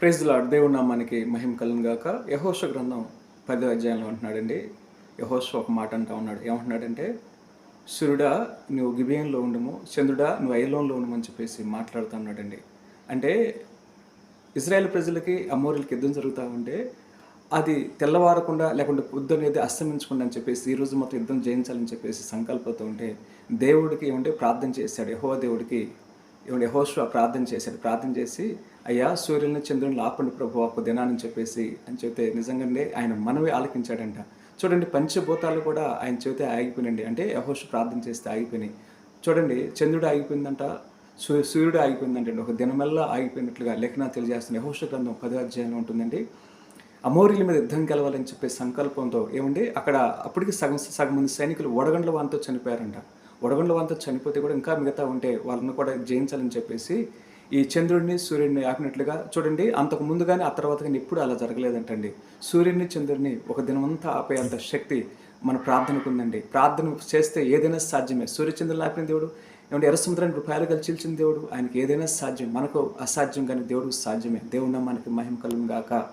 Praise lord దేవుడి నామానికి మహిమ కలను గాక. యహోష గ్రంథం పదో అధ్యాయంలో అంటున్నాడండి యహోష ఒక మాట అంటా ఉన్నాడు. ఏమంటున్నాడంటే సూర్యుడా నువ్వు గిబియంలో ఉండము. చంద్రుడా నువ్వు ఐలోన్లో ఉండమని చెప్పేసి మాట్లాడుతూ ఉన్నాడండి. అంటే ఇజ్రాయెల్ ప్రజలకి అమోరులకి యుద్ధం జరుగుతూ ఉంటే అది తెల్లవారకుండా లేకుంటే పొద్దు అనేది అస్తమించకుండా అని చెప్పేసి ఈ రోజు మొత్తం యుద్ధం జయించాలని చెప్పేసి సంకల్పంతో ఉంటే దేవుడికి ఏమంటే ప్రార్థన చేశాడు. యహో దేవుడికి ఏమంటే యహోశ్వ ప్రార్థన చేశాడు. ప్రార్థన చేసి అయ్యా సూర్యుని చంద్రుని ఆపండి ప్రభు ఒక దినాన్ని చెప్పేసి అని చెప్తే నిజంగానే ఆయన మనవి ఆలకించాడంట. చూడండి పంచభూతాలు కూడా ఆయన చెబితే ఆగిపోయినండి అంటే యహోష్ ప్రార్థన చేస్తే ఆగిపోయినాయి. చూడండి చంద్రుడు ఆగిపోయిందంట సూ సూర్యుడు ఆగిపోయిందంటే. ఒక దినమల్లా ఆగిపోయినట్లుగా లేఖనా తెలియజేస్తున్న యహోష గ్రంథం పదో అధ్యాయంలో ఉంటుందండి. అమోరీల మీద యుద్ధం గెలవాలని చెప్పే సంకల్పంతో ఏమండి అక్కడ అప్పటికి సగం సగం మంది సైనికులు వడగండ్ల వాంతో చనిపోయారంట. వడగండ్ల వాంతో చనిపోతే కూడా ఇంకా మిగతా ఉంటే వాళ్ళని కూడా జయించాలని చెప్పేసి ఈ చంద్రుడిని సూర్యుడిని ఆపినట్లుగా చూడండి. అంతకు ముందు కానీ ఆ తర్వాత కానీ ఎప్పుడు అలా జరగలేదంటండి. సూర్యుడిని చంద్రుడిని ఒక దినమంతా ఆపే అంత శక్తి మన ప్రార్థనకు ఉందండి. ప్రార్థన చేస్తే ఏదైనా సాధ్యమే. సూర్యచంద్రులు ఆపిన దేవుడు ఏమంటే ఎర్ర సముద్రానికి రూపాయలు కలిచిల్చిన దేవుడు ఆయనకి ఏదైనా సాధ్యం మనకు అసాధ్యం కానీ దేవుడు సాధ్యమే. దేవుడు మనకి మహిమ కలుగుగాక